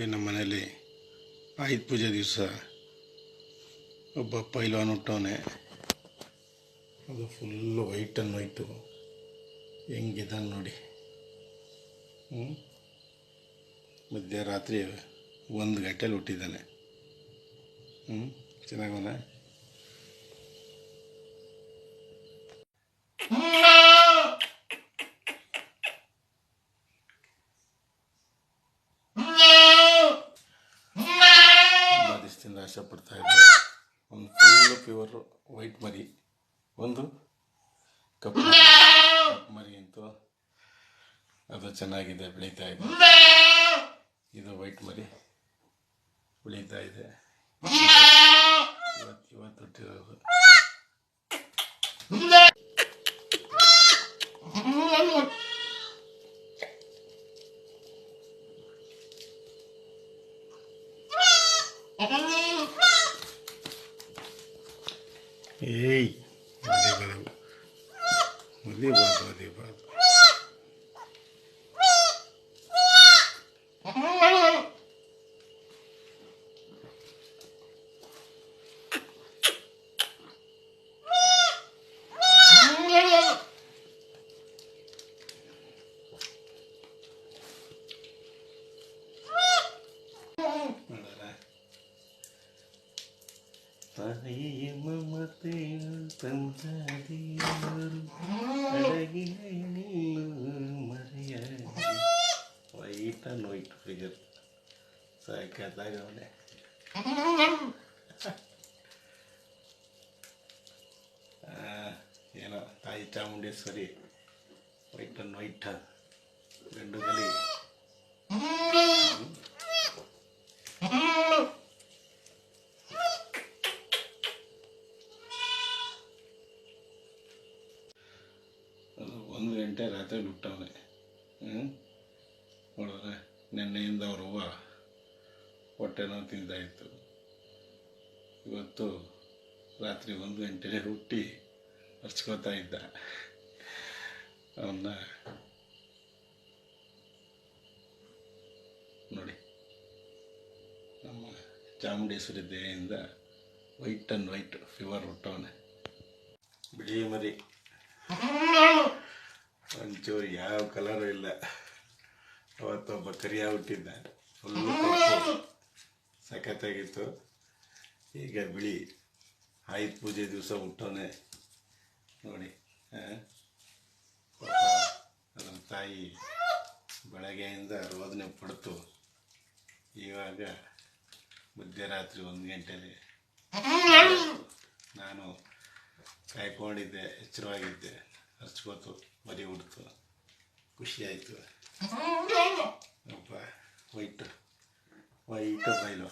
ನಮ್ಮ ಮನೆಯಲ್ಲಿ ಆಯುಧ ಪೂಜೆ ದಿವಸ ಒಬ್ಬ ಪೈಲ್ವಾನ್ ಹುಟ್ಟವನೆ. ಅದು ಫುಲ್ಲು ವೈಟನ್ನು ಹೋಯ್ತು ಹೆಂಗಿದ ನೋಡಿ. ಮಧ್ಯರಾತ್ರಿ ಒಂದು ಗಂಟೆಲಿ ಹುಟ್ಟಿದ್ದಾನೆ. ಹ್ಞೂ ಚೆನ್ನಾಗವನ? ತುಂಬ ಆಶೆ ಪಡ್ತಾ ಇದ್ದೆ ಒಂದು ಫುಲ್ಲು ಪ್ಯೂರು ವೈಟ್ ಮರಿ. ಒಂದು. ಕಪ್ಪು ಮರಿ. ಅಂತೂ ಅದು ಚೆನ್ನಾಗಿದೆ, ಬೆಳೀತಾ ಇದೆ. ಇದು ವೈಟ್ ಮರಿ. ಬೆಳೀತಾ ಇದೆ. ಇವತ್ತು ಇವತ್ತು ಹುಟ್ಟಿರೋದು. ఏయ్ అదే కాదు అదే బాధ అదే బాధ ತಾಯಿಯ ಮಮತೆ ತಂದಾದಿಯರು ಅಡಗಿನ ನಿಲ್ಲು ಮರೆಯಾಗಿ ವೈಟ್ ಅಂಡ್ ವೈಟ್ ಫಿಗರ್ ಸಾಕಾದಾಗ ಅವನೇ ಏನೋ ತಾಯಿ ಚಾಮುಂಡೇಶ್ವರಿ ವೈಟ್ ಅಂಡ್ ವೈಟ್ ಗಂಡು ಗಲಿ ಒಂದು ಗಂಟೆ ರಾತ್ರಿ ಬಿಟ್ಟವನೆ. ಹ್ಞೂ ನೋಡಿದ್ರೆ ನಿನ್ನೆಯಿಂದ ಅವ್ರ ಹೂವು ಹೊಟ್ಟೆನೋ ತಿಂದಾಯಿತು. ಇವತ್ತು ರಾತ್ರಿ ಒಂದು ಗಂಟೆಗೆ ಹುಟ್ಟಿ ಹರ್ಚ್ಕೋತಾ ಇದ್ದ. ಅವನ್ನ ನೋಡಿ, ನಮ್ಮ ಚಾಮುಂಡೇಶ್ವರಿ ದೇಹದಿಂದ ವೈಟ್ ಆ್ಯಂಡ್ ವೈಟ್ ಫೀವರ್ ಹುಟ್ಟವನೆ. ಬಿಳಿ ಮರಿ. ಒಂಚೂರು ಯಾವ ಕಲರು ಇಲ್ಲ. ಅವತ್ತೊಬ್ಬ ಕರಿಯ ಹುಟ್ಟಿದ್ದ ಫುಲ್ಲು ಸಖತ್ತಾಗಿತ್ತು. ಈಗ ಬಿಳಿ. ಆಯುಧ ಪೂಜೆ ದಿವಸ ಹುಟ್ಟೋನೆ. ನೋಡಿ ನಮ್ಮ ತಾಯಿ ಬೆಳಗ್ಗೆಯಿಂದ ರೋದನೆ ಪಡ್ತು. ಇವಾಗ ಮಧ್ಯರಾತ್ರಿ ಒಂದು ಗಂಟೆಲಿ ನಾನು ಕಾಯ್ಕೊಂಡಿದ್ದೆ ಎಚ್ಚರವಾಗಿದ್ದೆ. ಹರ್ಚ್ಕೋತು ಮರಿ ಹುಡ್ತು ಖುಷಿ ಆಯಿತು ಅಪ್ಪ ವೈಟ್ ವೈಟ್ ಬೈಲು